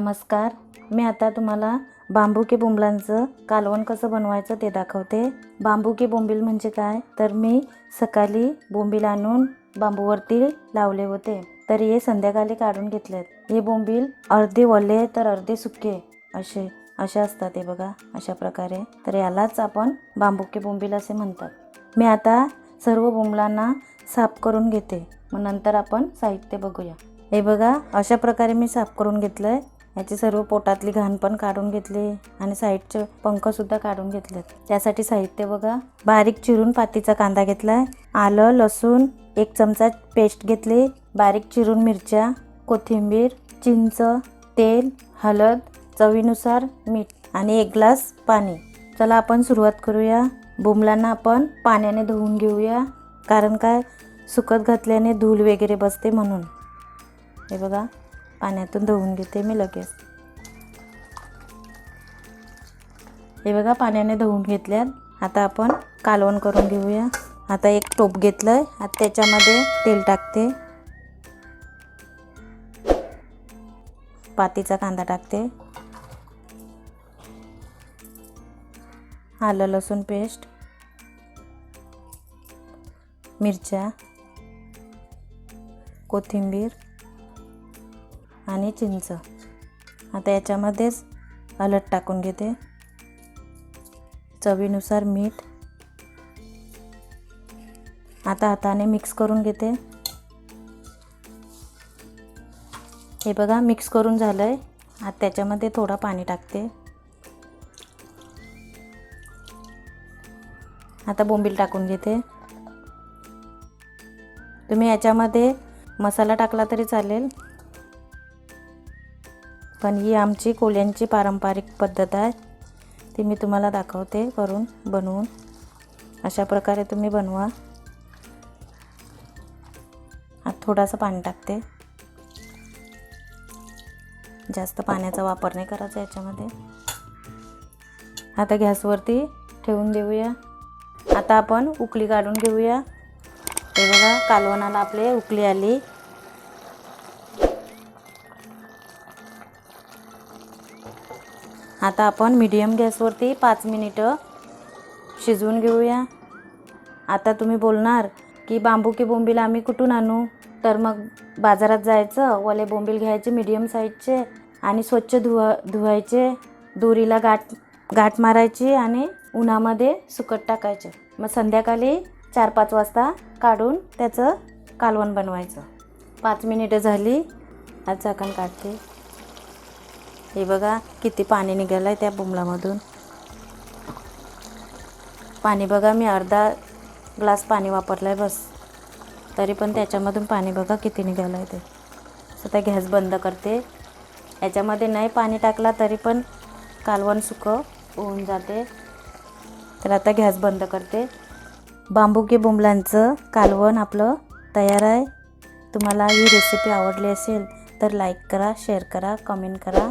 नमस्कार. मी आता तुम्हाला बांबुके बोंबलांचं कालवण कसं बनवायचं ते दाखवते. बांबुके बोंबील म्हणजे काय? तर मी सकाळी बोंबील आणून बांबूवरती लावले होते. तर हे संध्याकाळी काढून घेतलेत. हे बोंबील अर्धे वले तर अर्धे सुके असे असे असतात हे बघा अशा प्रकारे. तर यालाच आपण बांबुके बोंबील असे म्हणतात. मी आता सर्व बोंबलांना साफ करून घेते. मग नंतर आपण साहित्य बघूया. हे बघा अशा प्रकारे मी साफ करून घेतलं आहे याची सर्व पोटातली घाण पण काढून घेतली आणि साईडचे पंखसुद्धा काढून घेतलेत. त्यासाठी साहित्य बघा. बारीक चिरून पातीचा कांदा घेतला आहे आलं लसूण एक चमचा पेस्ट घेतली. बारीक चिरून मिरच्या कोथिंबीर चिंच तेल हळद चवीनुसार मीठ आणि एक ग्लास पाणी. चला आपण सुरुवात करूया. बुमलांना आपण पाण्याने धुवून घेऊया. कारण काय? सुकत घातल्याने धूल वगैरे बसते म्हणून. हे बघा. पाण्यातून धुवून घेते मी लगेच. हे बघा पाण्याने धुवून घेतल्यात. आता आपण कालवण करून घेऊया. आता एक टोप घेतलं आहे आता त्याच्यामध्ये तेल टाकते. पातीचा कांदा टाकते. आलं लसूण पेस्ट. मिरच्या. कोथिंबीर. आणि चिंच. आता याच्यामध्येच अलट टाकून घेते. चवीनुसार मीठ. आता हाताने मिक्स करून घेते. हे बघा मिक्स करून झालं आहे आता त्याच्यामध्ये थोडा पाणी टाकते. आता बोंबील टाकून घेते. तुम्ही याच्यामध्ये मसाला टाकला तरी चालेल. पण ही आमची कोल्यांची पारंपरिक पद्धत आहे. ती मी तुम्हाला दाखवते करून बनवून. अशा प्रकारे तुम्ही बनवा. आता थोडासा पाणी टाकते. जास्त पाण्याचा वापर नाही करायचा याच्यामध्ये. आता गॅसवरती ठेवून देऊया. आता आपण उकळी काढून घेऊया. हे बघा कालवणाला आपले उकळी आली. आता आपण मीडियम गॅसवरती पाच मिनिटं शिजवून घेऊया. आता तुम्ही बोलणार की बांबू की बोंबील आम्ही कुठून आणू? तर मग बाजारात जायचं वले बोंबील घ्यायचे मीडियम साईजचे आणि स्वच्छ धुवा धुवायचे दोरीला गाठ गाठ मारायची आणि उन्हामध्ये सुकट टाकायचे. मग संध्याकाळी चार पाच वाजता काढून त्याचं कालवण बनवायचं. पाच मिनिटं झाली. आज झाकण काढते. हे बघा किती पाणी निघालं आहे त्या बुमलामधून पाणी बघा मी अर्धा ग्लास पाणी वापरलं आहे बस. तरी पण त्याच्यामधून पाणी बघा किती निघालं आहे ते आता गॅस बंद करते. याच्यामध्ये नाही पाणी टाकला तरी पण कालवण सुकं होऊन जाते. तर आता गॅस बंद करते. बांबुके बोंबलांचं कालवण आपलं तयार आहे. तुम्हाला ही रेसिपी आवडली असेल तर लाईक करा शेअर करा कमेंट करा.